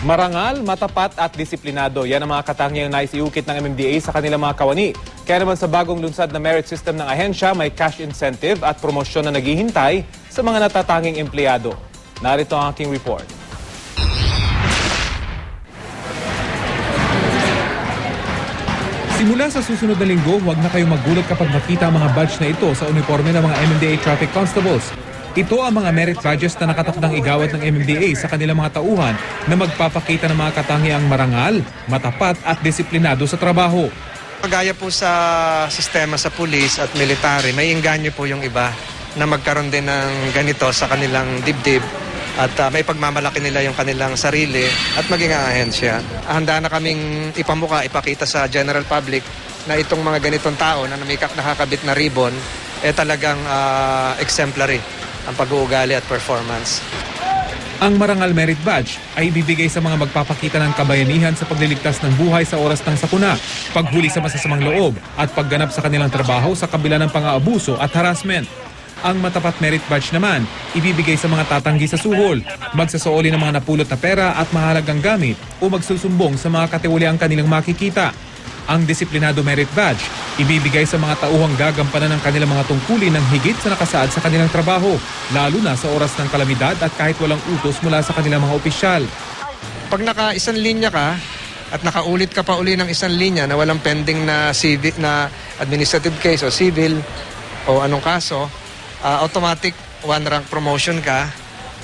Marangal, matapat at disiplinado. Yan ang mga katangiang nais iukit ng MMDA sa kanilang mga kawani. Kaya naman sa bagong lunsad na merit system ng ahensya, may cash incentive at promosyon na naghihintay sa mga natatanging empleyado. Narito ang aking report. Simula sa susunod na linggo, huwag na kayong magulat kapag makita ang mga badge na ito sa uniforme ng mga MMDA traffic constables. Ito ang mga merit badges na nakatakdang igawat ng MMDA sa kanilang mga tauhan na magpapakita ng mga katangiang marangal, matapat at disiplinado sa trabaho. Kagaya po sa sistema sa pulis at military, may inganyo po yung iba na magkaroon din ng ganito sa kanilang dibdib at ah, may pagmamalaki nila yung kanilang sarili at maging ahensya. Handa na kaming ipamuka, ipakita sa general public na itong mga ganitong tao na namikak nakakabit na ribbon, eh talagang ah, exemplary ang pag-uugali at performance. Ang Marangal Merit Badge ay ibibigay sa mga magpapakita ng kabayanihan sa pagliligtas ng buhay sa oras ng sakuna, paghuli sa masasamang loob at pagganap sa kanilang trabaho sa kabila ng pang-aabuso at harassment. Ang Matapat Merit Badge naman, ibibigay sa mga tatanggi sa suhol, magsasaoli ng mga napulot na pera at mahalagang gamit o magsusumbong sa mga katiwaliang kanilang makikita. Ang Disiplinado Merit Badge, ibibigay sa mga tauhang gagampanan ng kanilang mga tungkulin ng higit sa nakasaad sa kanilang trabaho, lalo na sa oras ng kalamidad at kahit walang utos mula sa kanilang mga opisyal. Pag naka isang linya ka at nakaulit ka pa uli ng isang linya na walang pending na civil na administrative case o civil o anong kaso, ah, automatic one rank promotion ka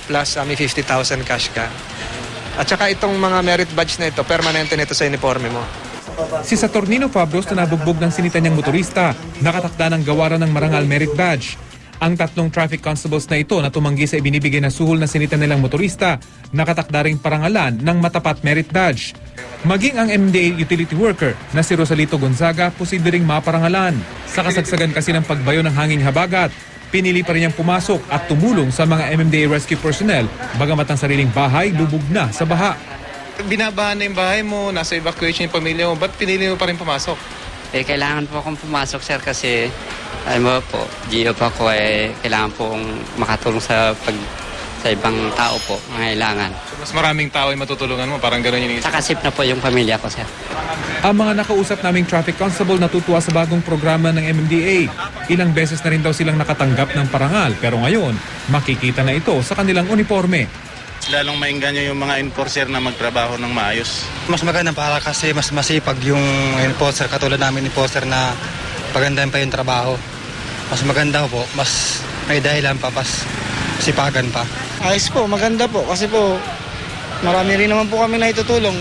plus ah, may 50,000 cash ka. At saka itong mga merit badge na ito, permanente nito sa uniforme mo. Si Saturnino Fabros na nabugbog ng sinita niyang motorista, nakatakda ng gawaran ng Marangal Merit Badge. Ang tatlong traffic constables na ito na tumanggi sa ibinibigay na suhol na sinita nilang motorista, nakatakda ring parangalan ng matapat merit badge. Maging ang MDA utility worker na si Rosalito Gonzaga posible ring maparangalan. Sa kasagsagan kasi ng pagbayo ng hanging habagat, pinili pa rin niyang pumasok at tumulong sa mga MMDA rescue personnel bagamat ang sariling bahay lubog na sa baha. Binabahan na yung bahay mo, nasa evacuation yung pamilya mo, ba't pinili mo pa rin pumasok? Eh, kailangan po akong pumasok, sir, kasi, alam mo po, GO po ako, eh, kailangan po akong makatulong sa pag sa ibang tao po, mga kailangan. So, mas maraming tao yung matutulungan mo, parang gano'n yung iniisip. Saka safe na po yung pamilya ko, sir. Ang mga nakausap naming traffic constable natutuwa sa bagong programa ng MMDA. Ilang beses na rin daw silang nakatanggap ng parangal pero ngayon makikita na ito sa kanilang uniforme. Lalong maingganyo yung mga enforcer na magtrabaho ng maayos. Mas maganda para kasi mas masipag yung enforcer katulad namin enforcer na pagandahin pa yung trabaho. Mas maganda po, mas may dahilan pa, mas sipagan pa. Ayos po, maganda po kasi po marami rin naman po kami na itutulong.